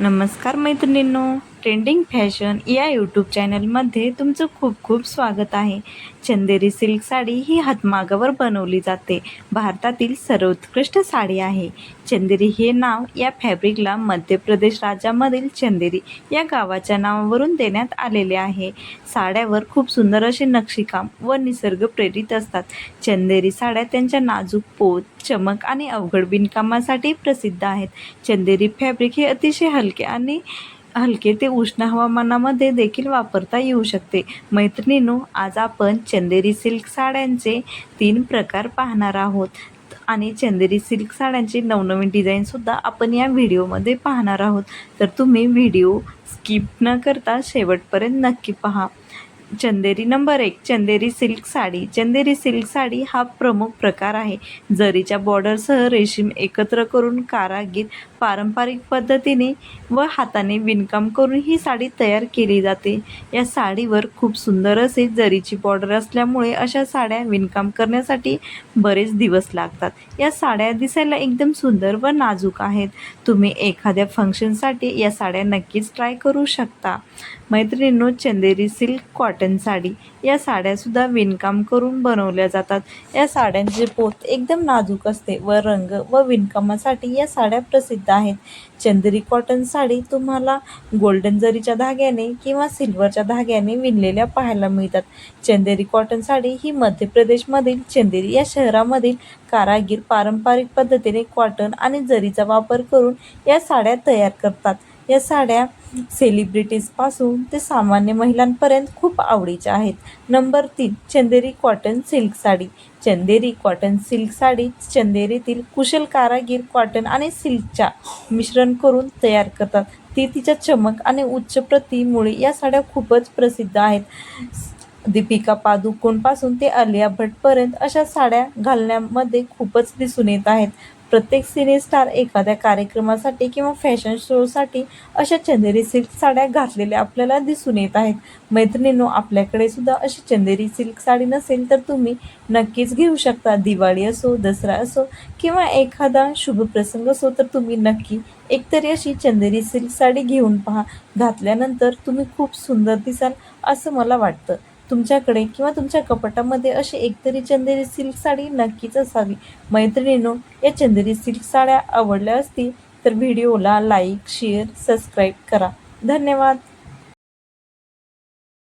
नमस्कार मैत्रिणींनो. Trending fashion या यूट्यूब चॅनलमध्ये तुमचं खूप खूप स्वागत आहे. चंदेरी सिल्क साडी ही हातमागावर बनवली जाते. भारतातील सर्वोत्कृष्ट साडी आहे. चंदेरी हे नाव या फॅब्रिकला मध्य प्रदेश राज्यामधील चंदेरी या गावाच्या नावावरून देण्यात आलेले आहे. साड्यावर खूप सुंदर असे नक्षीकाम व निसर्ग प्रेरित असतात. चंदेरी साड्या त्यांच्या नाजूक पोत चमक आणि अवघड बिनकामासाठी प्रसिद्ध आहेत. चंदेरी फॅब्रिक हे अतिशय हलके आणि हलके ते उष्ण हवामानामध्ये देखील वापरता येऊ शकते. मैत्रिणींनो आज आपण चंदेरी सिल्क साड्यांचे तीन प्रकार पाहणार आहोत. आणि चंदेरी सिल्क साड्यांचे नवनवीन डिझाईनसुद्धा आपण या व्हिडिओमध्ये पाहणार आहोत. तर तुम्ही व्हिडिओ स्किप न करता शेवटपर्यंत नक्की पहा. चंदेरी नंबर एक चंदेरी सिल्क साडी. चंदेरी सिल्क साडी हा प्रमुख प्रकार आहे. जरीच्या बॉर्डरसह रेशीम एकत्र करून कारागीर पारंपरिक पद्धतीने व हाताने विणकाम करून ही साडी तयार केली जाते. या साडीवर खूप सुंदर असे जरीची बॉर्डर असल्यामुळे अशा साड्या विणकाम करण्यासाठी बरेच दिवस लागतात. या साड्या दिसायला एकदम सुंदर व नाजूक आहेत. तुम्ही एखाद्या फंक्शनसाठी या साड्या नक्कीच ट्राय करू शकता. मैत्रिणींनो Chanderi silk cot cotton sari या साड्यासुद्धा विणकाम करून बनवल्या जातात. या साड्यांचे पोत एकदम नाजूक असते व रंग व विणकामासाठी या साड्या प्रसिद्ध आहेत. चंदेरी कॉटन साडी तुम्हाला गोल्डन जरीच्या धाग्याने किंवा सिल्वरच्या धाग्याने विणलेल्या पाहायला मिळतात. चंदेरी कॉटन साडी ही मध्य प्रदेशमधील चंदेरी या शहरामधील कारागीर पारंपरिक पद्धतीने कॉटन आणि जरीचा वापर करून या साड्या तयार करतात. या साड्या सेलिब्रिटीजपासून ते सामान्य महिलांपर्यंत खूप आवडीच्या आहेत. नंबर तीन Chanderi cotton silk sari. Chanderi cotton silk sari चंदेरीतील कुशल कारागीर कॉटन आणि सिल्कच्या मिश्रण करून तयार करतात. ती तिच्या चमक आणि उच्च प्रतीमुळे या साड्या खूपच प्रसिद्ध आहेत. दीपिका पादुकोणपासून ते आलिया भटपर्यंत अशा साड्या घालण्यामध्ये खूपच दिसून येत आहेत. प्रत्येक सिने स्टार एखाद्या कार्यक्रमासाठी किंवा फॅशन शोसाठी अशा चंदेरी सिल्क साड्या घातलेल्या आपल्याला दिसून येत आहेत. मैत्रिणींनो आपल्याकडे सुद्धा अशी चंदेरी सिल्क साडी नसेल तर तुम्ही नक्कीच घेऊ शकता. दिवाळी असो दसरा असो किंवा एखादा शुभ प्रसंग असो तर तुम्ही नक्की एकतरी अशी चंदेरी सिल्क साडी घेऊन पहा. घातल्यानंतर तुम्ही खूप सुंदर दिसाल असं मला वाटतं. तुमच्याकडे किंवा तुमच्या कपाटामध्ये अशी एकतरी चंदेरी सिल्क साडी नक्कीच असावी. मैत्रिणींनो या चंदेरी सिल्क साड्या आवडल्या असतील तर व्हिडिओला लाईक शेअर सबस्क्राईब करा. धन्यवाद.